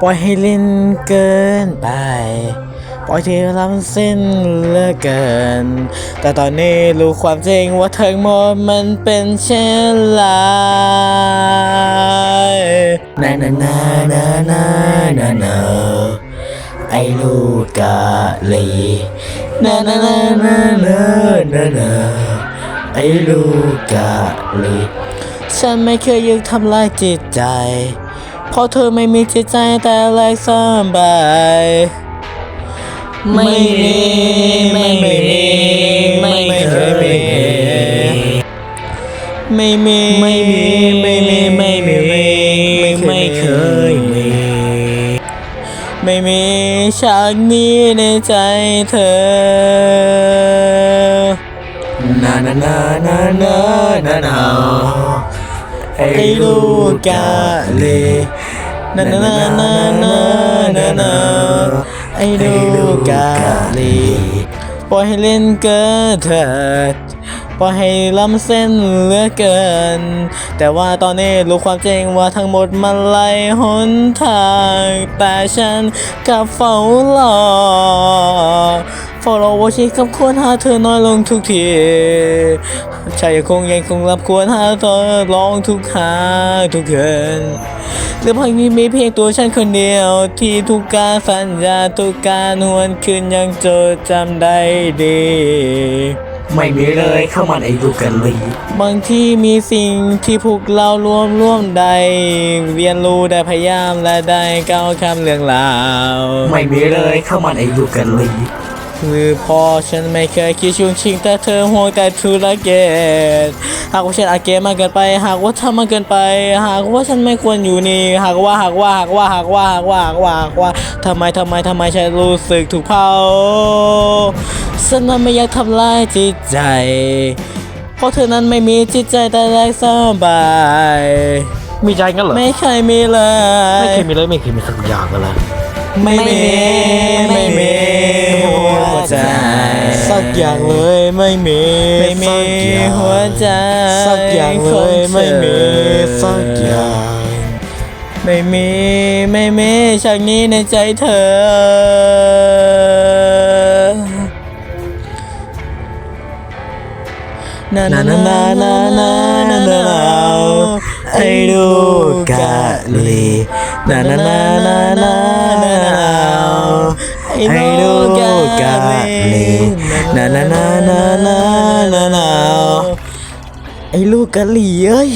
ปล่อยให้เล่นเกินไปปล่อยที่ล้ำเส้นเลือเกิน แต่ตอนนี้รู้ความจริงว่าทั้งหมดมันเป็นเช่นไรนานานานานานานาไอ้ลูกกะลีนานานานานานานาไอ้ลูกกะลีฉันไม่เคยยึดทำลายจิตใจ เพราะเธอไม่มีจิตใจแต่แรกสบายไม่มีไม่มีไม่เคยมีไม่มีไม่มีไม่มีไม่มีไม่เคยมีไม่มีฉากนี้ในใจเธอนานานานานานานาไอ้ลูกกาเล นานานานานานานาไอ้ลูกกาเลปล่อยให้เล่นเกินเถิดปล่อยให้ล้ำเส้นเหลือเกิน แต่ว่าตอนนี้รู้ความจริงว่าทั้งหมดมันไล่หนทาง แต่ฉันกลับเฝ้ารอ ฟอลโล่ว่าฉันคำควรหาเธอน้อยลงทุกทีใจยังคงยังคงรับควรหาเธอร้องทุกหาทุกคืนหรือเพราะนี้มีเพียงตัวฉันคนเดียว ที่ทุกการสัญญาทุกการหวนคืนยังจดจำได้ดี ไม่มีเลยเข้ามันไอ้ลูกกะลีบางที่มีสิ่งที่พวกเรารวมร่วมได้เรียนรู้ได้พยายามและได้ก้าวข้ามเรื่องราว ไม่มีเลยเข้ามันไอ้ลูกกะลี หรือพอฉันไม่เคยคิดช่วงชิงแต่เธอห่วงแต่ธุรกิจหากว่าฉันอาเกมมากเกินไป หากว่าทำมากเกินไป หากว่าฉันไม่ควรอยู่นี่ หากว่าหากว่าหากว่าหากว่าหากว่าหากว่าหากว่าทำไมทำไมทำไมฉันรู้สึกถูกเผาฉันนั้นไม่อยากทำลายจิตใจเพราะเธอนั้นไม่มีจิตใจแต่แรกสบายมีใจงั้นเหรอไม่เคยมีเลย ไม่เคยมีเลยไม่เคยมีสักอย่างกันเลย ไม่มีไม่มีหัวใจสักอย่างเลยไม่มีไม่มีหัวใจสักอย่างเลยไม่มีสักอย่างไม่มีไม่มีฉากนี้ในใจเธอนานานาน ไอ้ลูกกะลีนานานานานานาไอ้ลูกกะลีนานานานานานาไอ้ลูกกะลีเอ้ย